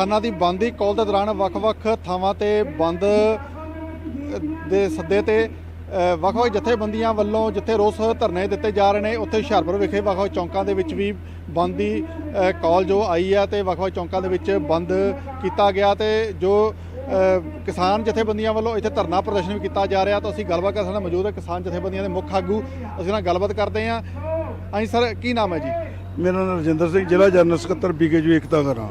ਕਿਸਾਨਾਂ ਦੀ ਬੰਦ ਦੀ ਕਾਲ ਦੇ ਦੌਰਾਨ ਵੱਖ-ਵੱਖ ਥਾਵਾਂ ਤੇ ਬੰਦ ਦੇ ਸੱਦੇ ਤੇ ਵੱਖ-ਵੱਖ ਜਥੇਬੰਦੀਆਂ ਵੱਲੋਂ ਜਿੱਥੇ ਰੋਸ ਧਰਨੇ ਦਿੱਤੇ ਜਾ ਰਹੇ ਨੇ, ਉੱਥੇ ਹੁਸ਼ਿਆਰਪੁਰ ਵਿਖੇ ਵੱਖ-ਵੱਖ ਚੌਂਕਾਂ ਦੇ ਵਿੱਚ ਵੀ ਬੰਦ ਦੀ ਕਾਲ ਜੋ ਆਈ ਹੈ ਤੇ ਵੱਖ-ਵੱਖ ਚੌਂਕਾਂ ਦੇ ਵਿੱਚ ਬੰਦ ਕੀਤਾ ਗਿਆ ਤੇ ਜੋ ਕਿਸਾਨ ਜਥੇਬੰਦੀਆਂ ਵੱਲੋਂ ਇੱਥੇ ਧਰਨਾ ਪ੍ਰਦਰਸ਼ਨ ਵੀ ਕੀਤਾ ਜਾ ਰਿਹਾ, ਤਾਂ ਅਸੀਂ ਗੱਲਬਾਤ ਕਰਨ ਨਾਲ ਮੌਜੂਦ ਹੈ ਕਿਸਾਨ ਜਥੇਬੰਦੀਆਂ ਦੇ ਮੁੱਖ ਆਗੂ। ਅਸੀਂ ਨਾਲ ਗੱਲਬਾਤ ਕਰਦੇ ਹਾਂ। ਹਾਂਜੀ, ਸਰ, ਕੀ ਨਾਮ ਹੈ ਜੀ? ਮੇਰਾ ਨਾਮ ਰਜਿੰਦਰ ਸਿੰਘ, ਜ਼ਿਲ੍ਹਾ ਜਨਰਲ ਸਕੱਤਰ ਬੀਕੇਯੂ ਏਕਤਾ ਕਰਾਂ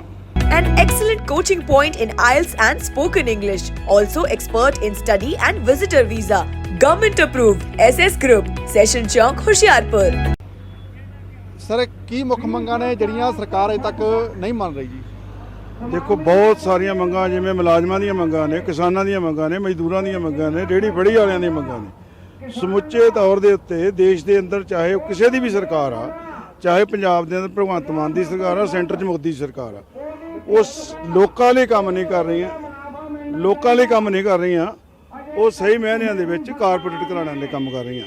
An excellent coaching point in IELTS and spoken English. Also expert in study and visitor visa. Government approved. SS Group. Session Chowk, Hoshiarpur. Sir ਕੀ ਮੁੱਖ ਮੰਗਾਂ ਨੇ ਜਿਹੜੀਆਂ ਸਰਕਾਰ ਅਜੇ ਤੱਕ ਨਹੀਂ ਮੰਨ ਰਹੀ ਜੀ ਦੇਖੋ ਬਹੁਤ ਸਾਰੀਆਂ ਮੰਗਾਂ ਜਿਵੇਂ ਮੁਲਾਜ਼ਮਾਂ ਦੀਆਂ ਮੰਗਾਂ ਨੇ ਕਿਸਾਨਾਂ ਦੀਆਂ ਮੰਗਾਂ ਨੇ ਮਜ਼ਦੂਰਾਂ ਦੀਆਂ ਮੰਗਾਂ ਨੇ ਰੇਹੜੀ ਫੜੀ ਵਾਲਿਆਂ ਦੀਆਂ ਮੰਗਾਂ ਨੇ ਸਮੁੱਚੇ ਤੌਰ ਦੇ ਉੱਤੇ ਦੇਸ਼ ਦੇ ਅੰਦਰ ਚਾਹੇ ਉਹ ਕਿਸੇ ਦੀ ਵੀ ਸਰਕਾਰ ਆ ਚਾਹੇ ਪੰਜਾਬ ਦੇ ਅੰਦਰ ਭਗਵੰਤ ਮਾਨ ਦੀ ਸਰਕਾਰ ਆ ਸੈਂਟਰ 'ਚ ਮੋਦੀ ਦੀ ਸਰਕਾਰ ਆ ਉਸ ਲੋਕਾਂ ਲਈ ਕੰਮ ਨਹੀਂ ਕਰ ਰਹੀਆਂ, ਲੋਕਾਂ ਲਈ ਕੰਮ ਨਹੀਂ ਕਰ ਰਹੀਆਂ, ਉਹ ਸਹੀ ਮਹਿਨਿਆਂ ਦੇ ਵਿੱਚ ਕਾਰਪੋਰੇਟ ਘਰਾਣਿਆਂ ਲਈ ਕੰਮ ਕਰ ਰਹੀਆਂ।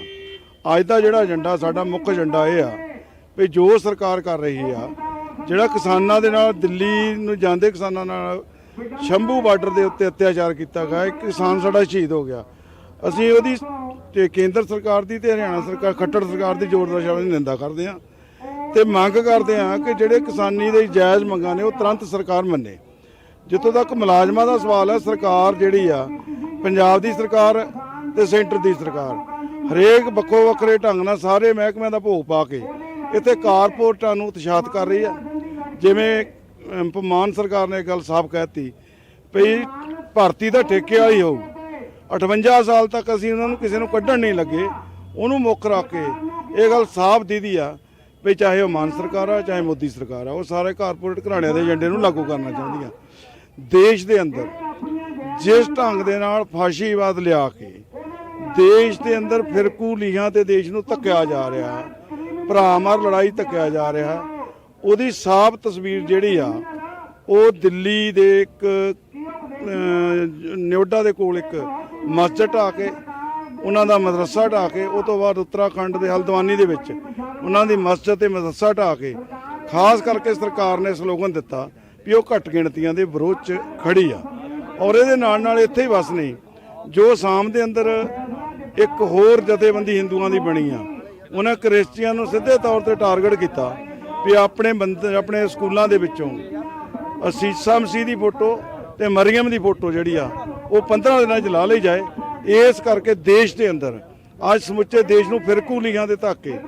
ਅੱਜ ਦਾ ਜਿਹੜਾ ਏਜੰਡਾ, ਸਾਡਾ ਮੁੱਖ ਏਜੰਡਾ ਇਹ ਆ ਵੀ ਜੋ ਸਰਕਾਰ ਕਰ ਰਹੀ ਆ, ਜਿਹੜਾ ਕਿਸਾਨਾਂ ਦੇ ਨਾਲ, ਦਿੱਲੀ ਨੂੰ ਜਾਂਦੇ ਕਿਸਾਨਾਂ ਨਾਲ ਸ਼ੰਭੂ ਬਾਰਡਰ ਦੇ ਉੱਤੇ ਅਤਿਆਚਾਰ ਕੀਤਾ ਗਿਆ, ਇੱਕ ਕਿਸਾਨ ਸਾਡਾ ਸ਼ਹੀਦ ਹੋ ਗਿਆ। ਅਸੀਂ ਉਹਦੀ ਤੇ ਕੇਂਦਰ ਸਰਕਾਰ ਦੀ ਤੇ ਹਰਿਆਣਾ ਸਰਕਾਰ, ਖੱਟੜ ਸਰਕਾਰ ਦੀ ਜ਼ੋਰਦਾਰ ਸ਼ਬਦ ਦੀ ਨਿੰਦਾ ਕਰਦੇ ਹਾਂ ਤੇ ਮੰਗ ਕਰਦੇ ਹਾਂ ਕਿ ਜਿਹੜੇ ਕਿਸਾਨੀ ਦੇ ਜਾਇਜ਼ ਮੰਗਾਂ ਨੇ ਉਹ ਤੁਰੰਤ ਸਰਕਾਰ ਮੰਨੇ। ਜਿੱਥੋਂ ਤੱਕ ਮੁਲਾਜ਼ਮਾਂ ਦਾ ਸਵਾਲ ਹੈ ਸਰਕਾਰ ਜਿਹੜੀ ਆ ਪੰਜਾਬ ਦੀ ਸਰਕਾਰ ਤੇ ਸੈਂਟਰ ਦੀ ਸਰਕਾਰ। ਹਰੇਕ ਵੱਖੋ ਵੱਖਰੇ ਢੰਗ ਨਾਲ ਸਾਰੇ ਮਹਿਕਮਿਆਂ ਦਾ ਭੋਗ ਪਾ ਕੇ ਇੱਥੇ ਕਾਰਪੋਰੇਟਾਂ ਨੂੰ ਉਤਸ਼ਾਹਤ ਕਰ ਰਹੀ ਆ। ਜਿਵੇਂ ਅਮ, ਮਾਨ ਸਰਕਾਰ ਨੇ ਇਹ ਗੱਲ ਸਾਫ਼ ਕਹਿਤੀ ਵੀ ਭਰਤੀ ਦਾ ਠੇਕੇ ਵਾਲੀ ਹੋਊ। 58 ਸਾਲ ਤੱਕ ਅਸੀਂ ਉਹਨਾਂ ਨੂੰ ਕਿਸੇ ਨੂੰ ਕੱਢਣ ਨਹੀਂ ਲੱਗੇ ਉਹਨੂੰ ਮੁੱਖ ਰੱਖ ਕੇ ਇਹ ਗੱਲ ਸਾਫ਼ ਦੀਦੀ ਆ ਵੀ ਚਾਹੇ ਉਹ ਮਾਨ ਸਰਕਾਰ ਆ, ਚਾਹੇ ਮੋਦੀ ਸਰਕਾਰ ਆ, ਉਹ ਸਾਰੇ ਕਾਰਪੋਰੇਟ ਘਰਾਣਿਆਂ ਦੇ ਏਜੰਡੇ ਨੂੰ ਲਾਗੂ ਕਰਨਾ ਚਾਹੁੰਦੀਆਂ। ਦੇਸ਼ ਦੇ ਅੰਦਰ ਜਿਸ ਢੰਗ ਦੇ ਨਾਲ ਫਾਸ਼ੀਵਾਦ ਲਿਆ ਕੇ ਦੇਸ਼ ਦੇ ਅੰਦਰ ਫਿਰਕੂ ਲੀਹਾਂ ਤੇ ਦੇਸ਼ ਨੂੰ ਧੱਕਿਆ ਜਾ ਰਿਹਾ ਭਰਾਮਾਰ ਲੜਾਈ ਧੱਕਿਆ ਜਾ ਰਿਹਾ, ਉਹਦੀ ਸਾਫ਼ ਤਸਵੀਰ ਜਿਹੜੀ ਆ, ਉਹ ਦਿੱਲੀ ਦੇ ਇੱਕ ਨਿਓਡਾ ਦੇ ਕੋਲ ਇੱਕ ਮਸਜਿਦ ਢਾ ਕੇ, ਉਹਨਾਂ ਦਾ ਮਦਰਸਾ ਢਾ ਕੇ, ਉਹ ਤੋਂ ਬਾਅਦ ਉੱਤਰਾਖੰਡ ਦੇ ਹਲਦਵਾਨੀ ਦੇ ਵਿੱਚ ਉਹਨਾਂ ਦੀ ਮਸਜਿਦ ਤੇ ਮਦਰਸਾ ਢਾ ਕੇ ਖਾਸ ਕਰਕੇ ਸਰਕਾਰ ਨੇ ਸਲੋਗਨ ਦਿੱਤਾ ਵੀ ਉਹ ਘੱਟ ਗਿਣਤੀਆਂ ਦੇ ਵਿਰੋਧ 'ਚ ਖੜੀ ਆ। ਔਰ ਇਹਦੇ ਨਾਲ ਨਾਲ ਇੱਥੇ ਹੀ ਬਸ ਨਹੀਂ ਜੋ ਆਸਾਮ ਦੇ ਅੰਦਰ ਇੱਕ ਹੋਰ ਜਥੇਬੰਦੀ ਹਿੰਦੂਆਂ ਦੀ ਬਣੀ ਆ, ਉਹਨਾਂ ਕ੍ਰਿਸਚੀਅਨ ਨੂੰ ਸਿੱਧੇ ਤੌਰ ਤੇ ਟਾਰਗੇਟ ਕੀਤਾ ਵੀ ਆਪਣੇ ਬੰਦੇ, ਆਪਣੇ ਸਕੂਲਾਂ ਦੇ ਵਿੱਚੋਂ ਅਸੀਸਾ ਮਸੀਹ ਦੀ ਫੋਟੋ ਤੇ ਮਰੀਮ ਦੀ ਫੋਟੋ ਜਿਹੜੀ ਆ, ਉਹ 15 ਦਿਨਾਂ 'ਚ ਲਾ ਲਈ ਜਾਏ। ਇਸ ਕਰਕੇ ਦੇਸ਼ ਦੇ ਅੰਦਰ ਅੱਜ ਸਮੁੱਚੇ ਦੇਸ਼ ਨੂੰ ਫਿਰਕੂ ਲੀਹਾਂ ਦੇ ਧੱਕੇ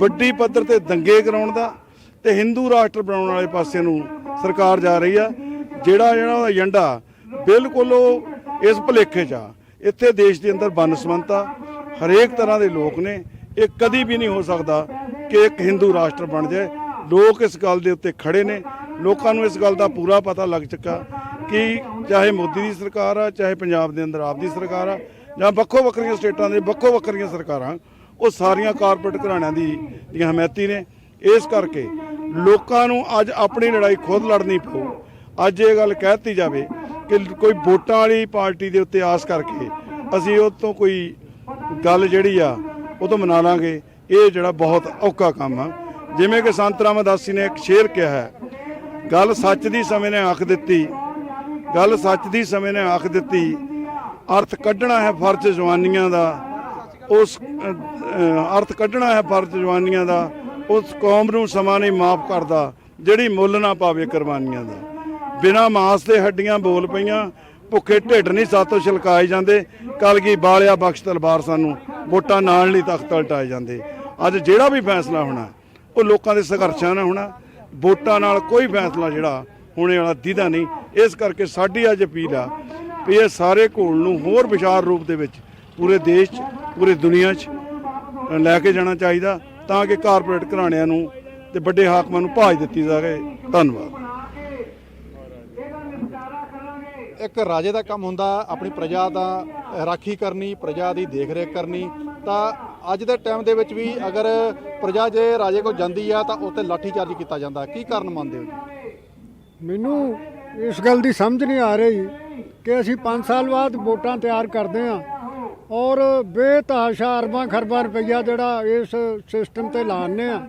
ਵੱਡੀ ਪੱਧਰ ਤੇ ਦੰਗੇ ਕਰਾਉਣ ਦਾ ਤੇ ਹਿੰਦੂ ਰਾਸ਼ਟਰ ਬਣਾਉਣ ਵਾਲੇ ਪਾਸੇ ਨੂੰ ਸਰਕਾਰ ਜਾ ਰਹੀ ਆ। ਜਿਹੜਾ ਜਿਹੜਾ ਉਹਦਾ ਏਜੰਡਾ ਬਿਲਕੁਲ ਉਹ ਇਸ ਭੁਲੇਖੇ 'ਚ ਆ। ਇੱਥੇ ਦੇਸ਼ ਦੇ ਅੰਦਰ ਬਨਸਮੰਤਾ ਹਰੇਕ ਤਰ੍ਹਾਂ ਦੇ ਲੋਕ ਨੇ। ਇਹ ਕਦੀ ਵੀ ਨਹੀਂ ਹੋ ਸਕਦਾ ਕਿ ਇੱਕ ਹਿੰਦੂ ਰਾਸ਼ਟਰ ਬਣ ਜਾਏ। ਲੋਕ ਇਸ ਗੱਲ ਦੇ ਉੱਤੇ ਖੜੇ ਨੇ। ਲੋਕਾਂ ਨੂੰ ਇਸ ਗੱਲ ਦਾ ਪੂਰਾ ਪਤਾ ਲੱਗ ਚੁੱਕਾ ਕਿ ਚਾਹੇ ਮੋਦੀ ਦੀ ਸਰਕਾਰ ਆ, ਚਾਹੇ ਪੰਜਾਬ ਦੇ ਅੰਦਰ ਆਪ ਦੀ ਸਰਕਾਰ ਆ, ਜਾਂ ਵੱਖੋ ਵੱਖਰੀਆਂ ਸਟੇਟਾਂ ਦੇ ਵੱਖੋ ਵੱਖਰੀਆਂ ਸਰਕਾਰਾਂ ਉਹ ਸਾਰੀਆਂ ਕਾਰਪੋਰੇਟ ਘਰਾਣਿਆਂ ਦੀ ਦੀਆਂ ਹਮਾਇਤੀ ਨੇ। ਇਸ ਕਰਕੇ ਲੋਕਾਂ ਨੂੰ ਅੱਜ ਆਪਣੀ ਲੜਾਈ ਖੁਦ ਲੜਨੀ ਪਊ। ਅੱਜ ਇਹ ਗੱਲ ਕਹਿਤੀ ਜਾਵੇ ਕਿ ਕੋਈ ਵੋਟਾਂ ਵਾਲੀ ਪਾਰਟੀ ਦੇ ਉੱਤੇ ਆਸ ਕਰਕੇ ਅਸੀਂ ਉਹ ਤੋਂ ਕੋਈ ਗੱਲ ਜਿਹੜੀ ਆ, ਉਹ ਤੋਂ ਮਨਾ ਲਾਂਗੇ। ਇਹ ਜਿਹੜਾ ਬਹੁਤ ਔਖਾ ਕੰਮ ਆ। ਜਿਵੇਂ ਕਿ ਸੰਤ ਰਾਮਦਾਸੀ ਨੇ ਇੱਕ ਸ਼ੇਰ ਕਿਹਾ ਹੈ, ਗੱਲ ਸੱਚ ਦੀ ਸਮੇਂ ਨੇ ਆਖ ਦਿੱਤੀ। ਗੱਲ ਸੱਚ ਦੀ ਸਮੇਂ ਨੇ ਆਖ ਦਿੱਤੀ। ਅਰਥ ਕੱਢਣਾ ਹੈ ਫਰਜ਼ ਜਵਾਨੀਆਂ ਦਾ। ਉਸ ਅਰਥ ਕੱਢਣਾ ਹੈ ਫਰਜ਼ ਜਵਾਨੀਆਂ ਦਾ, ਉਸ ਕੌਮ ਨੂੰ ਸਮਾਂ ਨਹੀਂ ਮਾਫ ਕਰਦਾ, ਜਿਹੜੀ ਮੁੱਲ ਨਾ ਪਾਵੇ ਕੁਰਬਾਨੀਆਂ ਦਾ। ਬਿਨਾ ਮਾਸ ਦੇ ਹੱਡੀਆਂ ਬੋਲ ਪਈਆਂ, ਭੁੱਖੇ ਢਿੱਡ ਨਹੀਂ ਸਾਤੋਂ ਛਲਕਾਏ ਜਾਂਦੇ, ਕਲਗੀ ਬਾਲਿਆ ਬਖਸ਼ ਤਲਵਾਰ ਸਾਨੂੰ, ਵੋਟਾਂ ਨਾਲ ਨਹੀਂ ਤਖਤ ਉਲਟਾਏ ਜਾਂਦੇ। ਅੱਜ ਜਿਹੜਾ ਵੀ ਫੈਸਲਾ ਹੋਣਾ, ਉਹ ਲੋਕਾਂ ਦੇ ਸੰਘਰਸ਼ਾਂ ਨਾਲ ਹੋਣਾ, ਵੋਟਾਂ ਨਾਲ ਕੋਈ ਫੈਸਲਾ ਜਿਹੜਾ ਹੋਣੇ ਵਾਲਾ ਦੀਦਾ ਨਹੀਂ। ਇਸ ਕਰਕੇ ਸਾਡੀ ਅੱਜ ਅਪੀਲ ਆ ਵੀ ਇਹ ਸਾਰੇ ਘੋਲ ਨੂੰ ਹੋਰ ਵਿਚਾਰ ਰੂਪ ਦੇ ਵਿੱਚ ਪੂਰੇ ਦੇਸ਼ 'ਚ ਪੂਰੀ ਦੁਨੀਆ 'ਚ ਲੈ ਕੇ ਜਾਣਾ ਚਾਹੀਦਾ ਤਾਂ ਕਿ ਕਾਰਪੋਰੇਟ ਘਰਾਣਿਆਂ ਨੂੰ ਤੇ ਵੱਡੇ ਹਾਕਮਾਂ ਨੂੰ ਭਾਜ ਦਿੱਤੀ ਜਾਵੇ। ਧੰਨਵਾਦ। ਇੱਕ ਰਾਜੇ ਦਾ ਕੰਮ ਹੁੰਦਾ ਆਪਣੀ ਪ੍ਰਜਾ ਦਾ ਰਾਖੀ ਕਰਨੀ ਪ੍ਰਜਾ ਦੀ ਦੇਖਰੇਖ ਕਰਨੀ। ਤਾਂ ਅੱਜ ਦੇ ਟਾਈਮ ਦੇ ਵਿੱਚ ਵੀ ਅਗਰ ਪ੍ਰਜਾ ਜੇ ਰਾਜੇ ਕੋਲ ਜਾਂਦੀ ਆ ਤਾਂ ਉੱਤੇ ਲਾਠੀਚਾਰਜ ਕੀਤਾ ਜਾਂਦਾ। ਕੀ ਕਾਰਨ ਮੰਨਦੇ ਹੋ ਜੀ? ਮੈਨੂੰ ਇਸ ਗੱਲ ਦੀ ਸਮਝ ਨਹੀਂ ਆ ਰਹੀ ਕਿ ਅਸੀਂ 5 ਸਾਲ ਬਾਅਦ ਵੋਟਾਂ ਤਿਆਰ ਕਰਦੇ ਹਾਂ। ਔਰ ਬੇਤਹਾਸ਼ਾ ਅਰਬਾਂ ਖਰਬਾਂ ਰੁਪਈਆ ਜਿਹੜਾ ਇਸ ਸਿਸਟਮ ਤੇ ਲਾਉਂਦੇ ਆ।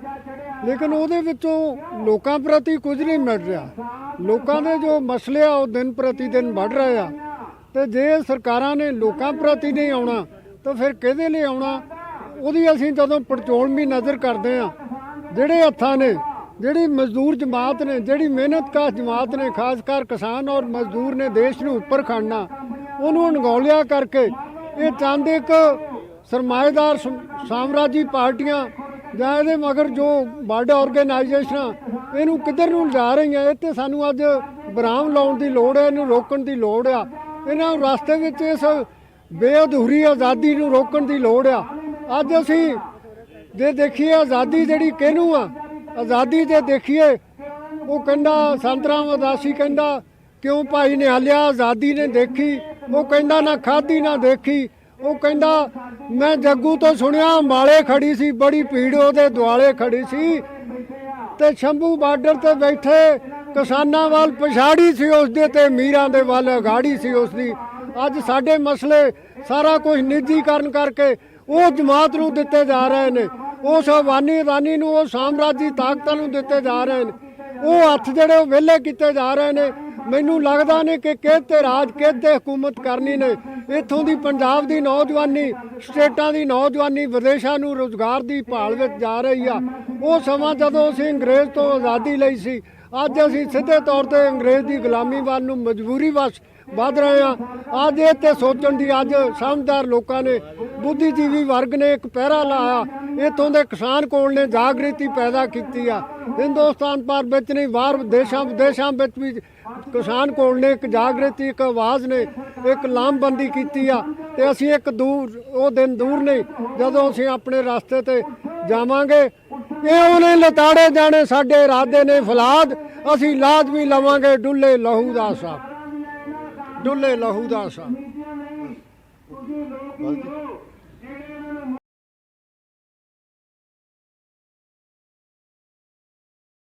ਲੇਕਿਨ ਉਹਦੇ ਵਿੱਚੋਂ ਲੋਕਾਂ ਪ੍ਰਤੀ ਕੁਝ ਨਹੀਂ ਮਿਲ ਰਿਹਾ। ਲੋਕਾਂ ਦੇ ਜੋ ਮਸਲੇ ਆ, ਉਹ ਦਿਨ ਪ੍ਰਤੀ ਦਿਨ ਵੱਧ ਰਹੇ ਆ। ਤੇ ਜੇ ਸਰਕਾਰਾਂ ਨੇ ਲੋਕਾਂ ਪ੍ਰਤੀ ਨਹੀਂ ਆਉਣਾ, ਤਾਂ ਫਿਰ ਕਿਹਦੇ ਲਈ ਆਉਣਾ? ਉਹਦੀ ਅਸੀਂ ਜਦੋਂ ਪੜਚੋਲ ਵੀ ਨਜ਼ਰ ਕਰਦੇ ਆ, ਜਿਹੜੇ ਹੱਥਾਂ ਨੇ, ਜਿਹੜੀ ਮਜ਼ਦੂਰ ਜਮਾਤ ਨੇ, ਜਿਹੜੀ ਮਿਹਨਤਕਾਸ਼ ਜਮਾਤ ਨੇ, ਖਾਸ ਕਰ ਕਿਸਾਨ ਔਰ ਮਜ਼ਦੂਰ ਨੇ, ਦੇਸ਼ ਨੂੰ ਉੱਪਰ ਖੜਨਾ, ਉਹਨੂੰ ਅਣਗੌਲਿਆ ਕਰਕੇ ਇਹ ਚੰਦ ਇੱਕ ਸਰਮਾਏਦਾਰ ਸਾਮਰਾਜੀ ਪਾਰਟੀਆਂ ਜਾਂ ਇਹਦੇ ਮਗਰ ਜੋ ਵੱਡ ਆਰਗੇਨਾਈਜੇਸ਼ਨਾਂ, ਇਹਨੂੰ ਕਿੱਧਰ ਨੂੰ ਲਿਜਾ ਰਹੀਆਂ, ਇਹ ਤੇ ਸਾਨੂੰ ਅੱਜ ਬਰਾਮ ਲਾਉਣ ਦੀ ਲੋੜ ਹੈ, ਇਹਨੂੰ ਰੋਕਣ ਦੀ ਲੋੜ ਆ। ਇਹਨਾਂ ਨੂੰ ਰਸਤੇ ਵਿੱਚ ਇਸ ਬੇਅਧੂਰੀ ਆਜ਼ਾਦੀ ਨੂੰ ਰੋਕਣ ਦੀ ਲੋੜ ਆ। ਅੱਜ ਅਸੀਂ ਜੇ ਦੇਖੀਏ ਆਜ਼ਾਦੀ ਜਿਹੜੀ ਕਿਹਨੂੰ ਆ, ਆਜ਼ਾਦੀ ਜੇ ਦੇਖੀਏ, ਉਹ ਕਹਿੰਦਾ ਸੰਤਰਾਮ ਉਦਾਸੀ ਕਹਿੰਦਾ, ਕਿਉਂ ਭਾਈ ਨਿਹਾਲਿਆ, ਆਜ਼ਾਦੀ ਨੇ ਦੇਖੀ ਉਹ ਕਹਿੰਦਾ ਨਾ ਖਾਧੀ ਨਾ ਦੇਖੀ। ਉਹ ਕਹਿੰਦਾ, ਮੈਂ ਜੱਗੂ ਤੋਂ ਸੁਣਿਆ, ਮਾਲੇ ਖੜੀ ਸੀ, ਬੜੀ ਭੀੜ ਉਹਦੇ ਦੁਆਲੇ ਖੜੀ ਸੀ। ਤੇ ਸ਼ੰਭੂ ਬਾਰਡਰ ਤੇ ਬੈਠੇ, ਕਿਸਾਨਾਂ ਵੱਲ ਪਛਾੜੀ ਸੀ, ਉਸਦੇ ਤੇ ਮੀਰਾਂ ਦੇ ਵੱਲ ਅਗਾੜੀ ਸੀ ਉਸਦੀ। ਅੱਜ ਸਾਡੇ ਮਸਲੇ ਸਾਰਾ ਕੁਝ ਨਿੱਜੀਕਰਨ ਕਰਕੇ ਉਹ ਜਮਾਤ ਨੂੰ ਦਿੱਤੇ ਜਾ ਰਹੇ ਨੇ। ਉਸ ਅਵਾਨੀ ਅਦਾਨੀ ਨੂੰ, ਉਹ ਸਾਮਰਾਜੀ ਤਾਕਤਾਂ ਨੂੰ ਦਿੱਤੇ ਜਾ ਰਹੇ ਨੇ। ਉਹ ਹੱਥ ਜਿਹੜੇ ਉਹ ਵਿਹਲੇ ਕੀਤੇ ਜਾ ਰਹੇ ਨੇ। ਮੈਨੂੰ ਲੱਗਦਾ ਨੇ ਕਿ ਕਿਹ ਤੇ ਰਾਜ ਕਿਹ ਤੇ ਹਕੂਮਤ ਕਰਨੀ ਨੇ ਇੱਥੋਂ ਦੀ ਪੰਜਾਬ ਦੀ ਨੌਜਵਾਨੀ, ਸਟੇਟਾਂ ਦੀ ਨੌਜਵਾਨੀ, ਵਿਦੇਸ਼ਾਂ ਨੂੰ ਰੋਜ਼ਗਾਰ ਦੀ ਭਾਲ ਵਿੱਚ ਜਾ ਰਹੀ ਆ। ਉਹ ਸਮਾਂ ਜਦੋਂ ਅਸੀਂ ਅੰਗਰੇਜ਼ ਤੋਂ ਆਜ਼ਾਦੀ ਲਈ ਸੀ, ਅੱਜ ਅਸੀਂ ਸਿੱਧੇ ਤੌਰ ਤੇ ਅੰਗਰੇਜ਼ ਦੀ ਗੁਲਾਮੀ ਵੱਲ ਨੂੰ ਮਜਬੂਰੀ ਵਸ, ਵੱਧ ਰਹੇ ਆ। ਅੱਜ ਇਹ ਤੇ ਸੋਚਣ ਦੀ ਅੱਜ ਸਮਝਦਾਰ ਲੋਕਾਂ ਨੇ, ਬੁੱਧੀਜੀਵੀ ਵਰਗ ਨੇ ਇੱਕ ਪਹਿਰਾ ਲਾਇਆ। ਇੱਥੋਂ ਦੇ ਕਿਸਾਨ ਕੋਲ ਨੇ ਜਾਗ੍ਰਿਤੀ ਪੈਦਾ ਕੀਤੀ ਆ। ਹਿੰਦੁਸਤਾਨ ਪਰ ਵਿੱਚ ਨਹੀਂ, ਬਾਹਰ ਦੇਸ਼ਾਂ, ਵਿਦੇਸ਼ਾਂ ਵਿੱਚ ਵੀ ਕਿਸਾਨ ਕੋਲ ਨੇ, ਇੱਕ ਜਾਗ੍ਰਿਤੀ, ਇੱਕ ਆਵਾਜ਼ ਨੇ, ਇੱਕ ਲਾਮਬੰਦੀ ਕੀਤੀ ਆ ਤੇ ਅਸੀਂ ਇੱਕ ਦੂਰ, ਉਹ ਦਿਨ ਦੂਰ ਨਹੀਂ, ਜਦੋਂ ਅਸੀਂ ਆਪਣੇ ਰਸਤੇ ਤੇ ਜਾਵਾਂਗੇ, ਇਹ ਉਹਨੇ ਲਤਾੜੇ ਜਾਣੇ, ਸਾਡੇ ਇਰਾਦੇ ਨੇ ਫਲਾਦ, ਅਸੀਂ ਲਾਜ਼ਮੀ ਲਵਾਂਗੇ, ਡੁੱਲੇ ਲਹੂ ਦਾ ਸਾਹਿਬ ਡੁੱਲੇ ਲਹੂ ਦਾ ਸਾਹਿਬ